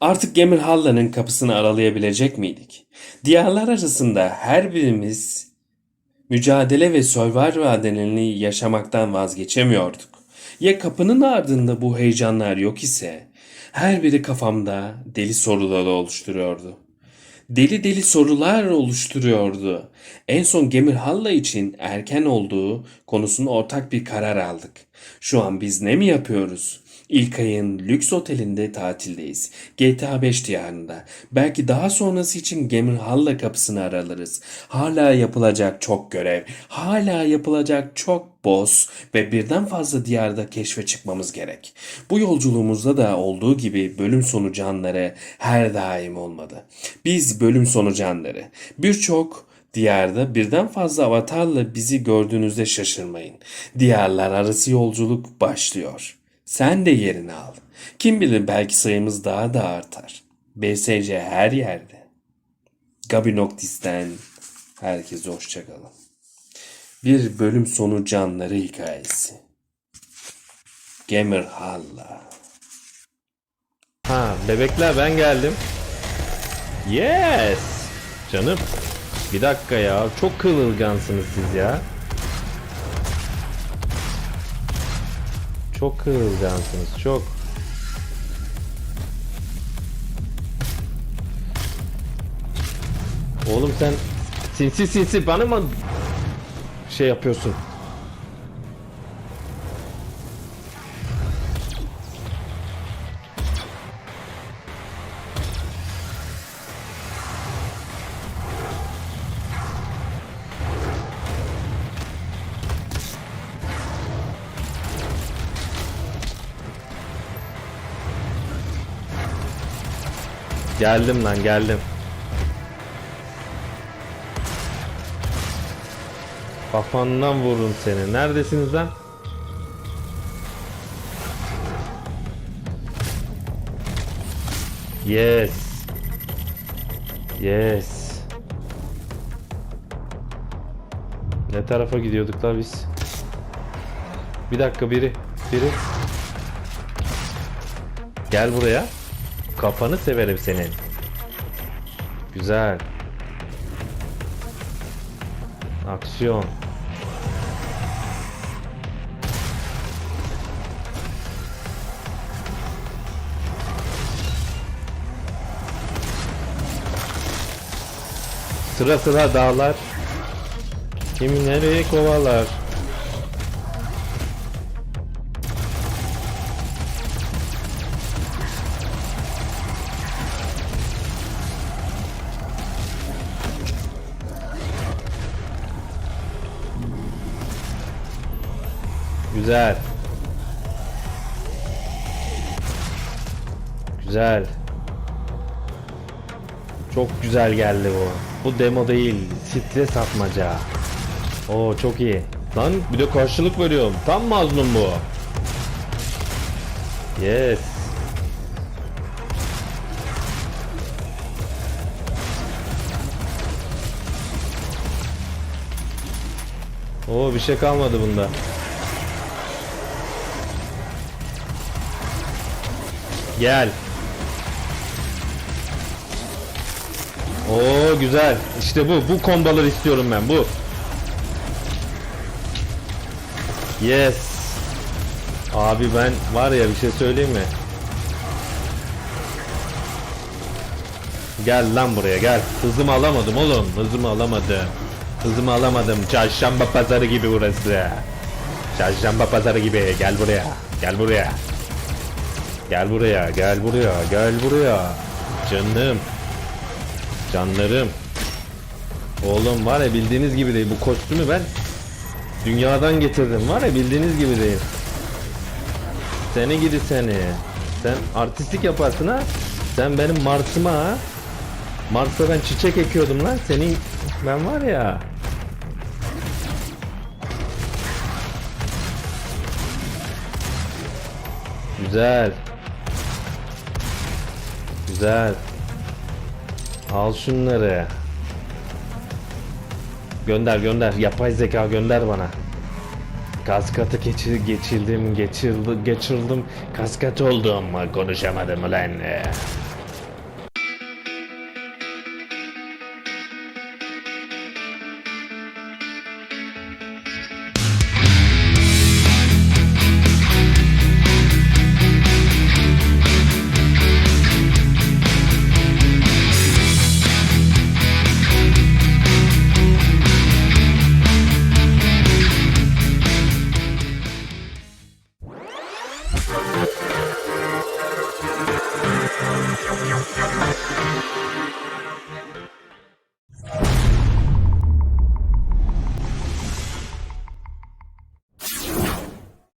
Artık Gemirhalla'nın kapısını aralayabilecek miydik? Diyarlar arasında her birimiz mücadele ve survivor adrenalini yaşamaktan vazgeçemiyorduk. Ya kapının ardında bu heyecanlar yok ise her biri kafamda deli soruları oluşturuyordu. Deli deli sorular oluşturuyordu. En son Gemirhalla için erken olduğu konusunda ortak bir karar aldık. Şu an biz ne mi yapıyoruz? İlk ayın lüks otelinde tatildeyiz. GTA 5 diyarında. Belki daha sonrası için Gemirhalla kapısını aralarız. Hala yapılacak çok görev, hala yapılacak çok boss ve birden fazla diyarda keşfe çıkmamız gerek. Bu yolculuğumuzda da olduğu gibi bölüm sonu canları her daim olmadı. Biz bölüm sonu canları. Birçok Diyarda birden fazla avatarla bizi gördüğünüzde şaşırmayın. Diyarlar arası yolculuk başlıyor. Sen de yerini al. Kim bilir belki sayımız daha da artar. BSC her yerde. Gabi Noctis'ten herkese hoşçakalın. Bir bölüm sonu canları hikayesi. Gamer Halla. Ha bebekler ben geldim. Yes. Canım. Bir dakika ya. Çok kırılgansınız siz ya. Çok kırılgansınız. Çok. Oğlum sen sinsi sinsi bana mı şey yapıyorsun? Geldim lan geldim. Kafandan vururum seni. Neredesiniz lan? Yes. Yes. Ne tarafa gidiyorduk la biz? Bir dakika biri. Biri. Gel buraya. Kafanı severim senin. Güzel. Aksiyon. Sıra sıra dağlar. Kimi nereye kovalar? Güzel. Güzel. Çok güzel geldi bu. Bu demo değil. Stres atmaca. Oo çok iyi. Lan bir de karşılık veriyorum. Tam mazlum bu. Yes. Oo bir şey kalmadı bunda. Gel. Oo güzel. İşte bu. Bu kombaları istiyorum ben. Bu. Yes. Abi ben var ya bir şey söyleyeyim mi? Gel lan buraya gel. Hızımı alamadım oğlum. Hızımı alamadım. Hızımı alamadım. Çarşamba pazarı gibi burası. Çarşamba pazarı gibi. Gel buraya. Gel buraya. Gel buraya, gel buraya, gel buraya. Canım. Canlarım. Oğlum var ya bildiğiniz gibi değil. Bu kostümü ben dünyadan getirdim. Var ya bildiğiniz gibi değil. Seni gidi seni. Sen artistik yaparsın ha. Sen benim Mars'ıma ha. Mars'a ben çiçek ekiyordum lan. Senin ben var ya. Güzel. Güzel. Al şunları. Gönder gönder. Yapay zeka gönder bana. Kaskatı geçir, geçirdim, geçirdim, geçirdim. Kaskat oldum. Konuşamadım ulan.